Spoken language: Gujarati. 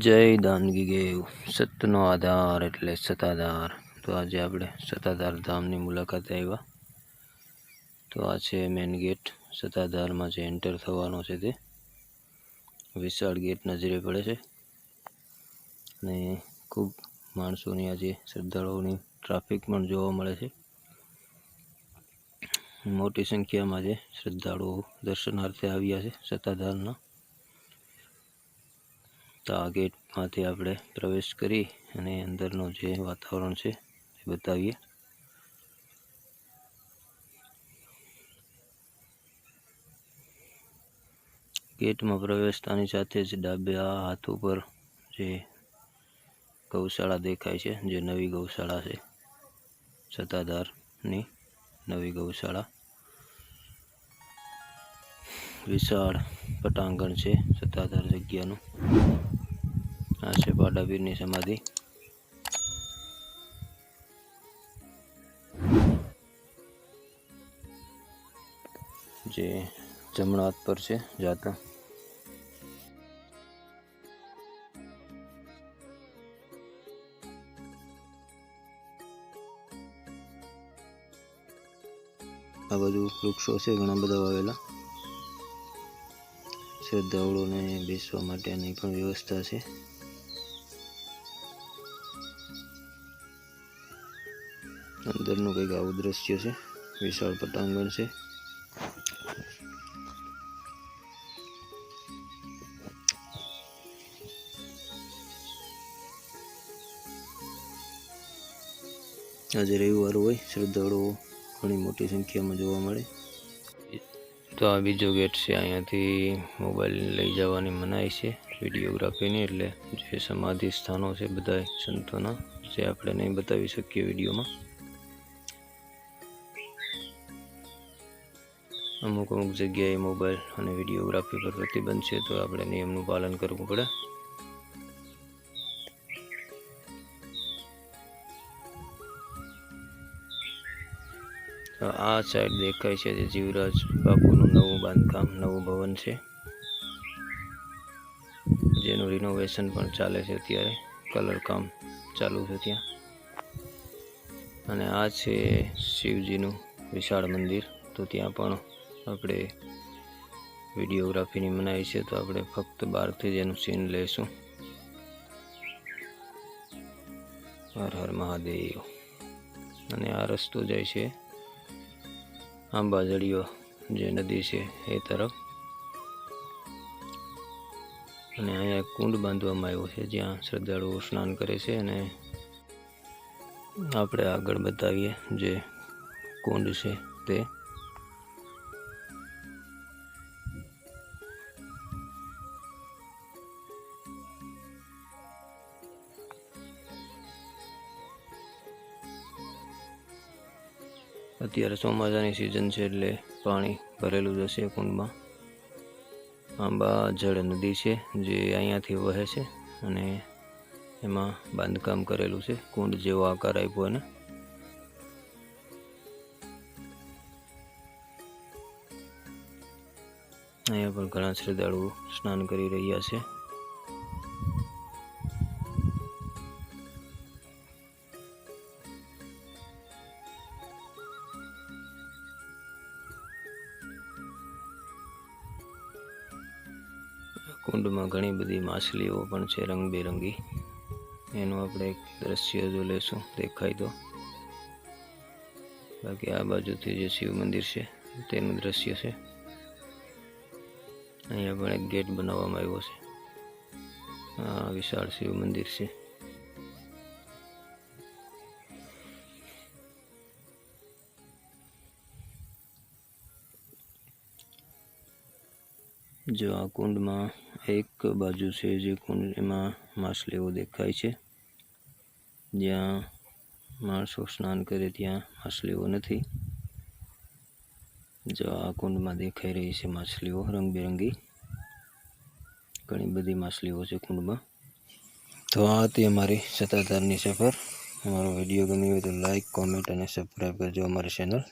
જય દાનગી ગેવ. સતનો આધાર એટલે સતાધાર તો આજે આપણે સતાધાર ધામની મુલાકાતે આવ્યા. તો આ છે મેન ગેટ સતાધારમાં જે એન્ટર થવાનો છે તે. વિશાળ ગેટ નજરે પડે છે. અને ખૂબ માણસોની આજે શ્રદ્ધાળુઓની ટ્રાફિક પણ જોવા મળે છે. મોટી સંખ્યામાં જે શ્રદ્ધાળુઓ દર્શનાર્થે આવ્યા છે સતાધારના તો આ ગેટમાંથી આપણે પ્રવેશ કરી અને અંદરનું જે વાતાવરણ છે એ બતાવીએ. ગેટમાં પ્રવેશતાની સાથે જ ડાબે આ હાથ ઉપર જે ગૌશાળા દેખાય છે, જે નવી ગૌશાળા છે, સત્તાધારની નવી ગૌશાળા. વિશાળ પટાંગણ છે સત્તાધાર જગ્યાનું. આ છે પાડાપીરની સમાધિ જે જમણા હાથ પર છે જાતા આ બધું વૃક્ષો છે, ઘણા બધા વાવેલા. શ્રદ્ધાળુઓને બેસવા માટેની પણ વ્યવસ્થા છે. અંદરનું કંઈક આવું દ્રશ્ય છે. વિશાળ પટાંગણ છે. આજે રવિવાર હોય, શ્રદ્ધાળુઓ ઘણી મોટી સંખ્યામાં જોવા મળે. તો આ બીજો ગેટ છે, અહીંયાથી મોબાઈલ લઈ જવાની મનાઈ છે, વિડીયોગ્રાફીની, એટલે જે સમાધિ સ્થાનો છે બધા સંતોના, જે આપણે નહીં બતાવી શકીએ વિડીયોમાં. અમુક અમુક જગ્યાએ મોબાઈલ અને વિડીયોગ્રાફી પર પ્રતિબંધ છે, તો આપણે નિયમનું પાલન કરવું પડે. આ સાઈડ દેખાય છે જે જીવરાજ બાપુનું નવું બાંધકામ, નવું ભવન છે. જેનું રિનોવેશન પણ ચાલે છે અત્યારે. કલર કામ ચાલુ છે ત્યાં. અને આ છે શિવજીનું વિશાળ મંદિર, તો ત્યાં પણ આપણે વિડીયોગ્રાફીની મનાવી છે, તો આપણે ફક્ત બહારથી જ એનું સીન લઈશું. હર હર મહાદેવ. અને આ રસ્તો જાય છે આંબાજડીઓ જે નદી છે એ તરફ. અને અહીંયા કુંડ બાંધવામાં આવ્યો છે, જ્યાં શ્રદ્ધાળુઓ સ્નાન કરે છે અને આપણે આગળ બતાવીએ જે કુંડ છે તે. અત્યારે ચોમાસાની સિઝન છે એટલે પાણી ભરેલું જ હશે કુંડમાં. આંબા, જળ, નદી છે જે અહીંયાથી વહે છે અને એમાં બાંધકામ કરેલું છે, કુંડ જેવો આકાર આપ્યો એને. અહીંયા પણ ઘણા શ્રદ્ધાળુઓ સ્નાન કરી રહ્યા છે. કુંડમાં ઘણી બધી માછલીઓ પણ છે રંગબેરંગી. એનું આપણે એક દ્રશ્ય જો લેશું દેખાય તો. બાકી આ બાજુથી જે શિવ મંદિર છે, તેનું દ્રશ્ય છે. અહીંયા પણ એક ગેટ બનાવવામાં આવ્યો છે. આ વિશાળ શિવ મંદિર છે. જો આ કુંડમાં એક બાજુ છે જે કુંડ એમાં માછલીઓ દેખાય છે, જ્યાં માણસો સ્નાન કરે ત્યાં માછલીઓ નથી. જો આ કુંડમાં દેખાઈ રહી છે માછલીઓ રંગબેરંગી ઘણી બધી માછલીઓ છે કુંડમાં. તો આ હતી અમારી સત્તાધારની સફર. અમારો વીડિયો ગમ્યો હોય તો લાઇક કોમેન્ટ અને સબસ્ક્રાઈબ કરજો અમારી ચેનલ